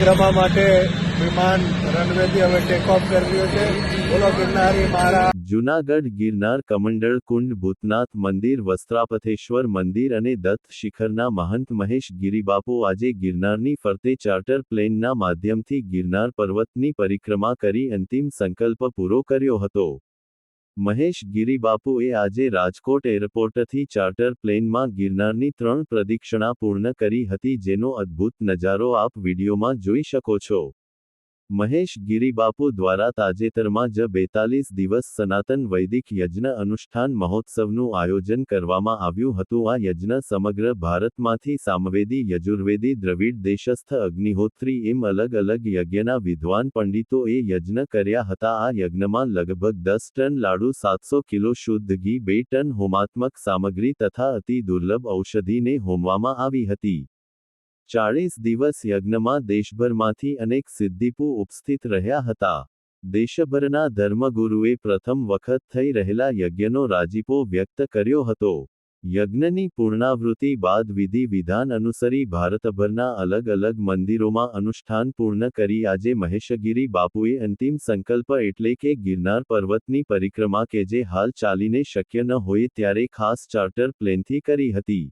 રમવા માટે વિમાન રનવેથી હવે ટેક કરી રહ્યું છે. બોલો ગિરનારી મારા જૂનાગઢ ગિરનાર કમંડળ કુંડ, ભૂતનાથ મંદિર, વસ્ત્રાપથેશ્વર મંદિર અને દત્ત શિખરના મહંત મહેશ ગિરિબાપુ આજે ગિરનારની ફરતે ચાર્ટર પ્લેનના માધ્યમથી ગિરનાર પર્વતની પરિક્રમા કરી અંતિમ સંકલ્પ પૂરો કર્યો હતો. મહેશ ગિરિબાપુએ આજે રાજકોટ એરપોર્ટથી ચાર્ટર પ્લેનમાં ગિરનારની ત્રણ પ્રદક્ષિણા પૂર્ણ કરી હતી, જેનો અદ્ભુત નજારો આપ વિડીયોમાં જોઈ શકો છો. મહેશ ગિરિબાપુ દ્વારા તાજેતરમાં જ બેતાલીસ દિવસ સનાતન વૈદિક યજ્ઞ અનુષ્ઠાન મહોત્સવનું આયોજન કરવામાં આવ્યું હતું. આ યજ્ઞ સમગ્ર ભારતમાંથી સામવેદી, યજુર્વેદી, દ્રવિડ, દેશસ્થ અગ્નિહોત્રી એમ અલગ અલગ યજ્ઞના વિદ્વાન પંડિતોએ યજ્ઞ કર્યા હતા. આ યજ્ઞમાં લગભગ દસ ટન લાડુ, સાતસો કિલો શુદ્ધ ઘી, બે ટન હોમાત્મક સામગ્રી તથા અતિ દુર્લભ ઔષધિને હોમવામાં આવી હતી. ચાળીસ દિવસ યજ્ઞમાં દેશભરમાંથી અનેક સિદ્ધિપુ ઉપસ્થિત રહ્યા હતા. દેશભરના ધર્મગુરુએ પ્રથમ વખત થઈ રહેલા યજ્ઞનો રાજીપો વ્યક્ત કર્યો હતો. યજ્ઞની પૂર્ણાવૃત્તિ બાદ વિધિ વિધાન અનુસરી ભારતભરના અલગ અલગ મંદિરોમાં અનુષ્ઠાન પૂર્ણ કરી આજે મહેશગીરી બાપુએ અંતિમ સંકલ્પ એટલે કે ગિરનાર પર્વતની પરિક્રમા કે જે હાલ ચાલીને શક્ય ન હોય ત્યારે ખાસ ચાર્ટર પ્લેનથી કરી હતી.